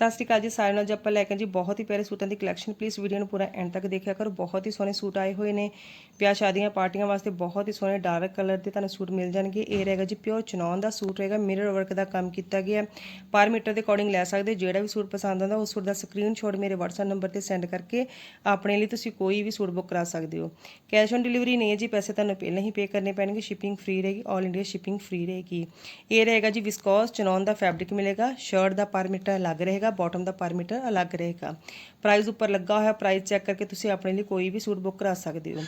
ਸਤਿ ਸ਼੍ਰੀ ਅਕਾਲ ਜੀ, ਸਾਰਿਆਂ ਨੂੰ ਅੱਜ ਆਪਾਂ ਲੈ ਕੇ ਜੀ ਬਹੁਤ ਹੀ ਪਿਆਰੇ ਸੂਟਾਂ ਦੀ ਕਲੈਕਸ਼ਨ ਪਲੀਜ਼ ਵੀਡੀਓ ਨੂੰ ਪੂਰਾ ਐਂਡ ਤੱਕ ਦੇਖਿਆ ਕਰੋ। ਬਹੁਤ ਹੀ ਸੋਹਣੇ ਸੂਟ ਆਏ ਹੋਏ ਨੇ। ਵਿਆਹ ਸ਼ਾਦੀਆਂ, ਪਾਰਟੀਆਂ ਵਾਸਤੇ ਬਹੁਤ ਹੀ ਸੋਹਣੇ ਡਾਰਕ ਕਲਰ ਦੇ ਤੁਹਾਨੂੰ ਸੂਟ ਮਿਲ ਜਾਣਗੇ। ਇਹ ਰਹੇਗਾ ਜੀ ਪਿਓਰ ਚਨੌਨ ਦਾ ਸੂਟ ਰਹੇਗਾ। ਮਿਰਰ ਵਰਕ ਦਾ ਕੰਮ ਕੀਤਾ ਗਿਆ। ਪਰ ਮੀਟਰ ਦੇ ਅਕੋਰਡਿੰਗ ਲੈ ਸਕਦੇ ਹੋ। ਜਿਹੜਾ ਵੀ ਸੂਟ ਪਸੰਦ ਆਉਂਦਾ, ਉਸ ਸੂਟ ਦਾ ਸਕਰੀਨਸ਼ਾਟ ਮੇਰੇ WhatsApp ਨੰਬਰ ਤੇ ਸੈਂਡ ਕਰਕੇ ਆਪਣੇ ਲਈ ਤੁਸੀਂ ਕੋਈ ਵੀ ਸੂਟ ਬੁੱਕ ਕਰਾ ਸਕਦੇ ਹੋ। ਕੈਸ਼ ਔਨ ਡਿਲੀਵਰੀ ਨਹੀਂ ਹੈ ਜੀ। ਪੈਸੇ ਤੁਹਾਨੂੰ ਪਹਿਲਾਂ ਹੀ ਪੇ ਕਰਨੇ ਪੈਣਗੇ। ਸ਼ਿਪਿੰਗ ਫ੍ਰੀ ਰਹੇਗੀ। 올 ਇੰਡੀਆ ਸ਼ਿਪਿੰਗ ਫ੍ਰੀ ਰਹੇਗੀ। ਇਹ ਰਹੇਗਾ ਜੀ ਵਿਸਕੋਸ ਚਨੌਨ ਦਾ ਫੈਬਰਿਕ ਮਿਲੇਗਾ। ਸ਼ਰਟ ਦਾ ਪਰ ਮੀਟਰ ਅਲੱਗ ਰਹੇਗਾ। ਬਾਟਮ ਦਾ ਪਰ ਅਲੱਗ ਰਹੇਗਾ। ਪ੍ਰਾਈਸ ਉੱਪਰ ਲੱਗਾ ਹੋਇਆ ਪ੍ਰਾਈਸ ਚੈੱਕ ਕਰਕੇ ਤੁਸੀਂ ਆਪਣੇ ਲਈ ਕੋਈ ਵੀ ਸੂਟ ਬੁੱਕ ਕਰਾ ਸਕਦੇ ਹੋ।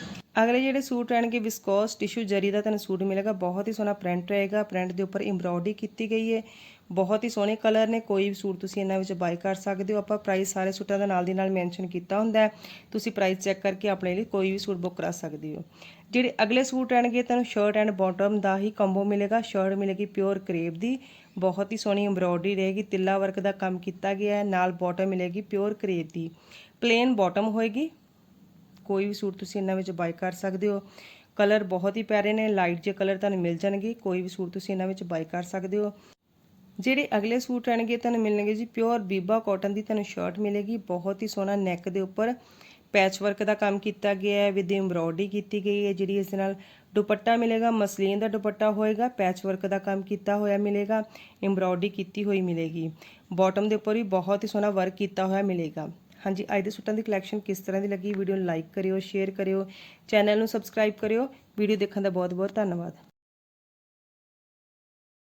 ਅਗਲੇ ਜਿਹੜੇ ਸੂਟ ਰਹਿਣਗੇ ਵਿਸਕੋਸ ਟਿਸ਼ੂ ਜਰੀ ਦਾ ਤੁਹਾਨੂੰ ਸੂਟ ਮਿਲੇਗਾ। ਬਹੁਤ ਹੀ ਸੋਹਣਾ ਪ੍ਰਿੰਟ ਰਹੇਗਾ। ਪ੍ਰਿੰਟ ਦੇ ਉੱਪਰ ਐਮਬ੍ਰੋਇਡਰੀ ਕੀਤੀ ਗਈ ਹੈ। ਬਹੁਤ ਹੀ ਸੋਹਣੇ ਕਲਰ ਨੇ। ਕੋਈ ਵੀ ਸੂਟ ਤੁਸੀਂ ਇਹਨਾਂ ਵਿੱਚ ਬਾਈ ਕਰ ਸਕਦੇ ਹੋ। ਆਪਾਂ ਪ੍ਰਾਈਸ ਸਾਰੇ ਸੂਟਾਂ ਦਾ ਨਾਲ ਦੀ ਨਾਲ ਮੈਂਸ਼ਨ ਕੀਤਾ ਹੁੰਦਾ ਹੈ। ਤੁਸੀਂ ਪ੍ਰਾਈਸ ਚੈੱਕ ਕਰਕੇ ਆਪਣੇ ਲਈ ਕੋਈ ਵੀ ਸੂਟ ਬੁੱਕ ਕਰਾ ਸਕਦੇ ਹੋ। ਜਿਹੜੇ ਅਗਲੇ ਸੂਟ ਰਹਿਣਗੇ, ਤੁਹਾਨੂੰ ਸ਼ਰਟ ਐਂਡ ਬਾਟਮ ਦਾ ਹੀ ਕੰਬੋ ਮਿਲੇਗਾ। ਸ਼ਰਟ ਮਿਲੇਗੀ ਪਿਓਰ ਕਰੇਪ ਦੀ। ਬਹੁਤ ਹੀ ਸੋਹਣੀ ਐਮਬ੍ਰੋਇਡਰੀ ਰਹੇਗੀ, ਤਿੱਲਾ ਵਰਕ ਦਾ ਕੰਮ ਕੀਤਾ ਗਿਆ ਹੈ, ਨਾਲ ਬਾਟਮ ਮਿਲੇਗੀ ਪਿਓਰ ਕਰੇਪ ਦੀ। ਪਲੇਨ ਬਾਟਮ ਹੋਏਗੀ। ਕੋਈ ਵੀ ਸੂਟ ਤੁਸੀਂ ਇਹਨਾਂ ਵਿੱਚ ਬਾਈ ਕਰ ਸਕਦੇ ਹੋ। ਕਲਰ ਬਹੁਤ ਹੀ ਪਿਆਰੇ ਨੇ ਲਾਈਟ ਜਿਹੇ ਕਲਰ ਤੁਹਾਨੂੰ ਮਿਲ ਜਾਣਗੇ। ਕੋਈ ਵੀ ਸੂਟ ਤੁਸੀਂ ਇਹਨਾਂ ਵਿੱਚ ਬਾਈ ਕਰ ਸਕਦੇ ਹੋ। ਜਿਹੜੇ ਅਗਲੇ ਸੂਟ ਰਹਿਣਗੇ ਤੁਹਾਨੂੰ ਮਿਲਣਗੇ ਜੀ ਪਿਓਰ ਬੀਬਾ ਕਾਟਨ ਦੀ ਤੁਹਾਨੂੰ ਸ਼ਰਟ ਮਿਲੇਗੀ। ਬਹੁਤ ਹੀ ਸੋਹਣਾ ਨੈਕ ਦੇ ਉੱਪਰ ਪੈਚ ਵਰਕ ਦਾ ਕੰਮ ਕੀਤਾ ਗਿਆ ਹੈ ਵਿਦ ਐਮਬ੍ਰੋਇਡਰੀ ਕੀਤੀ ਗਈ ਹੈ, ਜਿਹੜੀ ਇਸ ਦੇ ਨਾਲ ਦੁਪੱਟਾ ਮਿਲੇਗਾ, ਮਸਲੀਨ ਦਾ ਦੁਪੱਟਾ ਹੋਏਗਾ ਪੈਚ ਵਰਕ ਦਾ ਕੰਮ ਕੀਤਾ ਹੋਇਆ ਮਿਲੇਗਾ ਐਮਬ੍ਰੋਇਡਰੀ ਕੀਤੀ ਹੋਈ ਮਿਲੇਗੀ। ਬਾਟਮ ਦੇ ਉੱਪਰ ਵੀ ਬਹੁਤ ਹੀ ਸੋਹਣਾ ਵਰਕ ਕੀਤਾ ਹੋਇਆ ਮਿਲੇਗਾ। ਹਾਂਜੀ, ਅੱਜ ਦੇ ਸੂਟਾਂ ਦੀ ਕਲੈਕਸ਼ਨ ਕਿਸ ਤਰ੍ਹਾਂ ਦੀ ਲੱਗੀ? ਵੀਡੀਓ ਨੂੰ ਲਾਈਕ ਕਰਿਓ ਸ਼ੇਅਰ ਕਰਿਓ ਚੈਨਲ ਨੂੰ ਸਬਸਕ੍ਰਾਈਬ ਕਰਿਓ। ਵੀਡੀਓ ਦੇਖਣ ਦਾ ਬਹੁਤ ਬਹੁਤ ਧੰਨਵਾਦ।